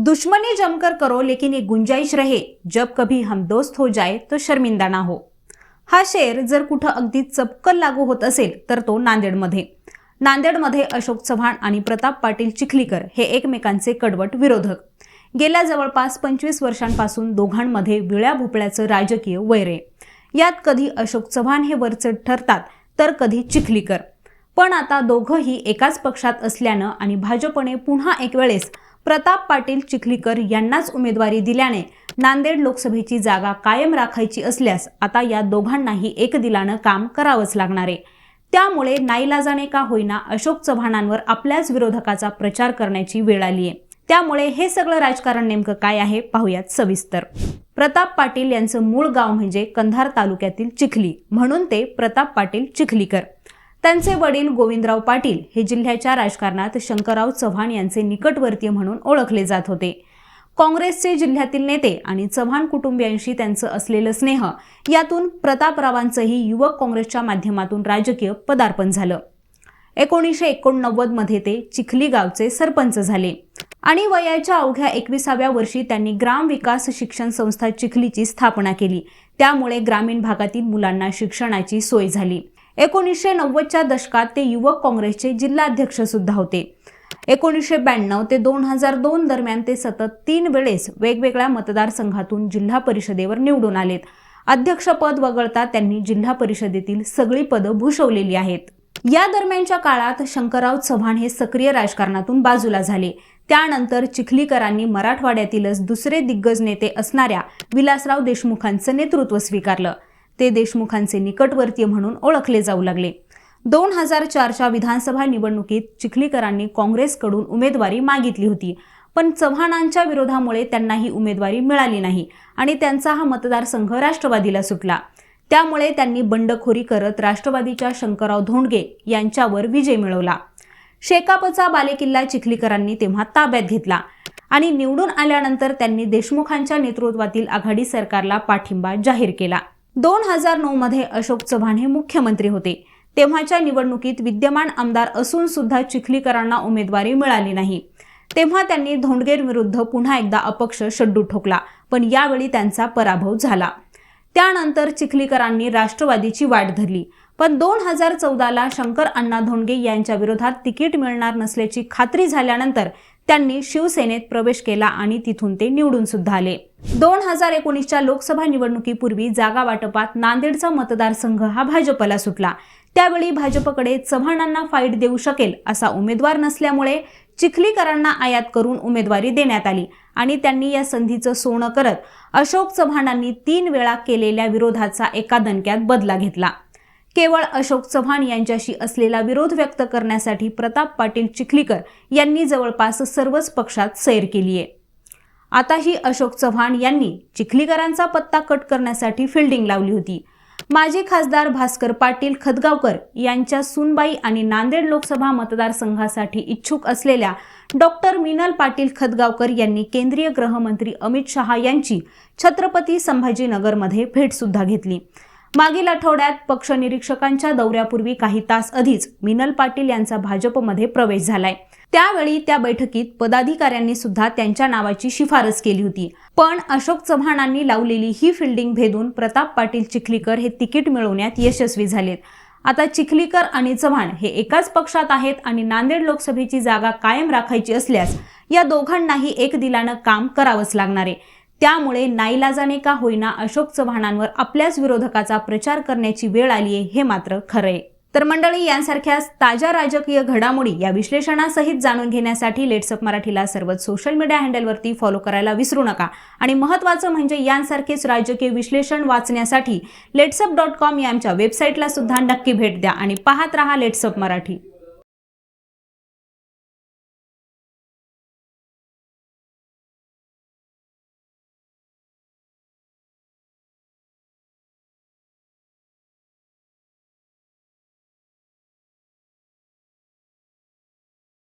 दुश्मनी जमकर करो लेकिन ये गुंजाइश रहे। जब कभी हम दोस्त हो जाए तो शर्मिंदा ना हो। हा शेर जर कुठं अगदी चपकल लागू होत असेल तर तो नांदेडमध्ये. नांदेडमध्ये अशोक चव्हाण आणि प्रताप पाटील चिखलीकर हे एकमेकांचे कडवट विरोधक. गेल्या जवळपास पंचवीस वर्षांपासून दोघांमध्ये विळ्या भोपळ्याचं राजकीय वैर. आहे यात कधी अशोक चव्हाण हे वरचढ ठरतात तर कधी चिखलीकर. पण आता दोघंही एकाच पक्षात असल्यानं आणि भाजपने पुन्हा एक वेळेस प्रताप पाटील चिखलीकर यांनाच उमेदवारी दिल्याने नांदेड लोकसभेची जागा कायम राखायची असल्यास आता या दोघांनाही एक दिलानं काम करावंच लागणार आहे. त्यामुळे नाईलाजाने का होईना अशोक चव्हाणांवर आपल्याच विरोधकाचा प्रचार करण्याची वेळ आली आहे. त्यामुळे हे सगळं राजकारण नेमकं काय आहे पाहूयात सविस्तर. प्रताप पाटील यांचं मूळ गाव म्हणजे कंधार तालुक्यातील चिखली. म्हणून ते प्रताप पाटील चिखलीकर. त्यांचे वडील गोविंदराव पाटील हे जिल्ह्याच्या राजकारणात शंकरराव चव्हाण यांचे निकटवर्तीय म्हणून ओळखले जात होते. काँग्रेसचे जिल्ह्यातील नेते आणि चव्हाण कुटुंबियांशी त्यांचं असलेलं स्नेह यातून प्रतापरावांचंही युवक काँग्रेसच्या माध्यमातून राजकीय पदार्पण झालं. एकोणीसशे एकोणनव्वदमध्ये ते चिखली गावचे सरपंच झाले. आणि वयाच्या अवघ्या एकविसाव्या वर्षी त्यांनी ग्राम विकास शिक्षण संस्था चिखलीची स्थापना केली. त्यामुळे ग्रामीण भागातील मुलांना शिक्षणाची सोय झाली. एकोणीसशे नव्वदच्या दशकात ते युवक काँग्रेसचे जिल्हाध्यक्ष सुद्धा होते. एकोणीसशे ब्याण्णव ते दोन हजार दोन दरम्यान ते सतत तीन वेळेस वेगवेगळ्या मतदारसंघातून जिल्हा परिषदेवर निवडून आलेत. अध्यक्षपद वगळता त्यांनी जिल्हा परिषदेतील सगळी पदं भूषवलेली आहेत. या दरम्यानच्या काळात शंकरराव चव्हाण हे सक्रिय राजकारणातून बाजूला झाले. त्यानंतर चिखलीकरांनी मराठवाड्यातीलच दुसरे दिग्गज नेते असणाऱ्या विलासराव देशमुखांचं नेतृत्व स्वीकारलं. ते देशमुखांचे निकटवर्तीय म्हणून ओळखले जाऊ लागले. दोन हजार चारच्या विधानसभा निवडणुकीत चिखलीकरांनी काँग्रेसकडून उमेदवारी मागितली होती. पण चव्हाणांच्या विरोधामुळे त्यांना ही उमेदवारी मिळाली नाही आणि त्यांचा हा मतदारसंघ राष्ट्रवादीला सुटला. त्यामुळे त्यांनी बंडखोरी करत राष्ट्रवादीच्या शंकरराव धोंडगे यांच्यावर विजय मिळवला. शेकापचा बालेकिल्ला चिखलीकरांनी तेव्हा ताब्यात घेतला आणि निवडून आल्यानंतर त्यांनी देशमुखांच्या नेतृत्वातील आघाडी सरकारला पाठिंबा जाहीर केला. दोन हजार नऊ मध्ये अशोक चव्हाण हे मुख्यमंत्री होते. तेव्हाच्या निवडणुकीत विद्यमान आमदार असून सुद्धा चिखलीकरांना उमेदवारी मिळाली नाही. तेव्हा त्यांनी धोंडगेरविरुद्ध पुन्हा एकदा अपक्ष शड्डू ठोकला पण यावेळी त्यांचा पराभव झाला. त्यानंतर चिखलीकरांनी राष्ट्रवादीची वाट धरली पण दोन हजार चौदाला शंकर अण्णा धोंडगे यांच्या विरोधात तिकीट मिळणार नसल्याची खात्री झाल्यानंतर त्यांनी शिवसेनेत प्रवेश केला आणि तिथून ते निवडून सुद्धा आले. दोन हजार एकोणीसच्या लोकसभा निवडणुकीपूर्वी जागा वाटपात नांदेडचा मतदारसंघ हा भाजपला सुटला. त्यावेळी भाजपकडे चव्हाणांना फाईट देऊ शकेल असा उमेदवार नसल्यामुळे चिखलीकरांना आयात करून उमेदवारी देण्यात आली आणि त्यांनी या संधीचं सोनं करत अशोक चव्हाणांनी तीन वेळा केलेल्या विरोधाचा एका दणक्यात बदला घेतला. केवळ अशोक चव्हाण यांच्याशी असलेला विरोध व्यक्त करण्यासाठी प्रताप पाटील चिखलीकर यांनी जवळपास सर्वच पक्षात सैर केली आहे आताही अशोक चव्हाण यांनी चिखलीकरांचा पत्ता कट करण्यासाठी फिल्डिंग लावली होती. माजी खासदार भास्कर पाटील खदगावकर यांच्या सुनबाई आणि नांदेड लोकसभा मतदारसंघासाठी इच्छुक असलेल्या डॉक्टर मिनल पाटील खदगावकर यांनी केंद्रीय गृहमंत्री अमित शहा यांची छत्रपती संभाजीनगरमध्ये भेट सुद्धा घेतली. मागील आठवड्यात पक्ष निरीक्षकांच्या दौऱ्यापूर्वी काही तास आधीच मिनल पाटील यांचा भाजपमध्ये प्रवेश झालाय. त्यावेळी त्या बैठकीत पदाधिकाऱ्यांनी सुद्धा त्यांच्या नावाची शिफारस केली होती. पण अशोक चव्हाणांनी लावलेली ही फिल्डिंग भेदून प्रताप पाटील चिखलीकर हे तिकीट मिळवण्यात यशस्वी झालेत. आता चिखलीकर आणि चव्हाण हे एकाच पक्षात आहेत आणि नांदेड लोकसभेची जागा कायम राखायची असल्यास या दोघांनाही एक दिलानं काम करावंच लागणार आहे. त्यामुळे नाईलाजाने का होईना अशोक चव्हाणांवर आपल्याच विरोधकाचा प्रचार करण्याची वेळ आली आहे हे मात्र खरंय. तर मंडळी यांसारख्या ताज्या राजकीय घडामोडी या विश्लेषणासहित जाणून घेण्यासाठी लेट्सअप मराठीला सर्वच सोशल मीडिया हँडलवरती फॉलो करायला विसरू नका. आणि महत्त्वाचं म्हणजे यांसारखेच राजकीय विश्लेषण वाचण्यासाठी लेट्सअप डॉट कॉम या आमच्या वेबसाईटला सुद्धा नक्की भेट द्या आणि पाहत रहा लेट्सअप मराठी.